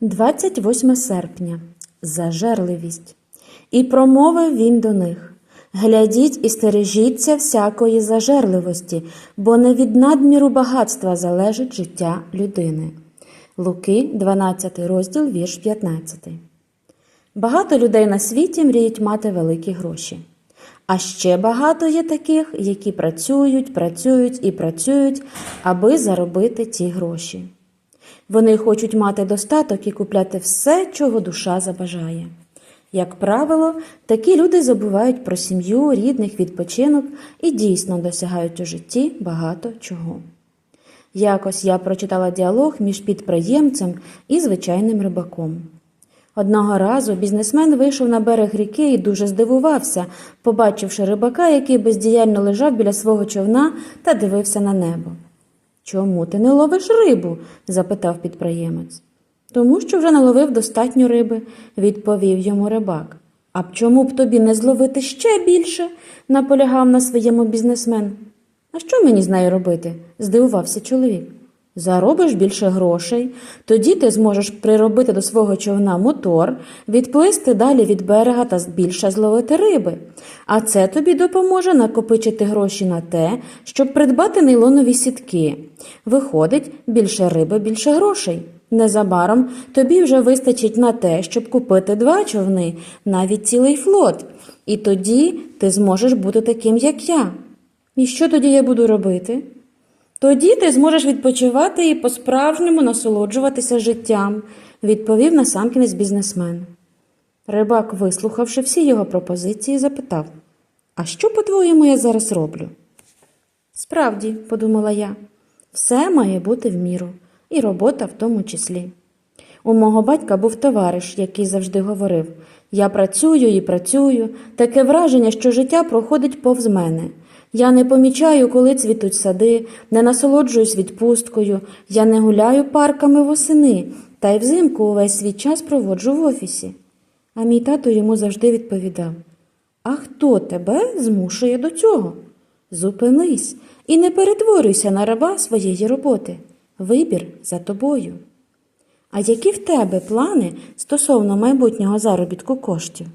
28 серпня. Зажерливість. І промовив він до них. Глядіть і стережіться всякої зажерливості, бо не від надміру багатства залежить життя людини. Луки, 12 розділ, вірш 15. Багато людей на світі мріють мати великі гроші. А ще багато є таких, які працюють, працюють і працюють, аби заробити ті гроші. Вони хочуть мати достаток і купляти все, чого душа забажає. Як правило, такі люди забувають про сім'ю, рідних, відпочинок і дійсно досягають у житті багато чого. Якось я прочитала діалог між підприємцем і звичайним рибаком. Одного разу бізнесмен вийшов на берег ріки і дуже здивувався, побачивши рибака, який бездіяльно лежав біля свого човна та дивився на небо. Чому ти не ловиш рибу? запитав підприємець. Тому що вже наловив достатньо риби, відповів йому рибак. А чому б тобі не зловити ще більше? наполягав на своєму бізнесмен. А що мені з нею робити? здивувався чоловік. Заробиш більше грошей, тоді ти зможеш приробити до свого човна мотор, відплисти далі від берега та більше зловити риби. А це тобі допоможе накопичити гроші на те, щоб придбати нейлонові сітки. Виходить, більше риби, більше грошей. Незабаром тобі вже вистачить на те, щоб купити два човни, навіть цілий флот. І тоді ти зможеш бути таким, як я. І що тоді я буду робити? Тоді ти зможеш відпочивати і по-справжньому насолоджуватися життям, відповів насамкінець бізнесмен. Рибак, вислухавши всі його пропозиції, запитав А що, по-твоєму, я зараз роблю? Справді, подумала я, все має бути в міру, і робота в тому числі. У мого батька був товариш, який завжди говорив Я працюю і працюю, таке враження, що життя проходить повз мене. Я не помічаю, коли цвітуть сади, не насолоджуюсь відпусткою, я не гуляю парками восени, та й взимку увесь свій час проводжу в офісі. А мій тато йому завжди відповідав А хто тебе змушує до цього? Зупинись і не перетворюйся на раба своєї роботи. Вибір за тобою. А які в тебе плани стосовно майбутнього заробітку коштів?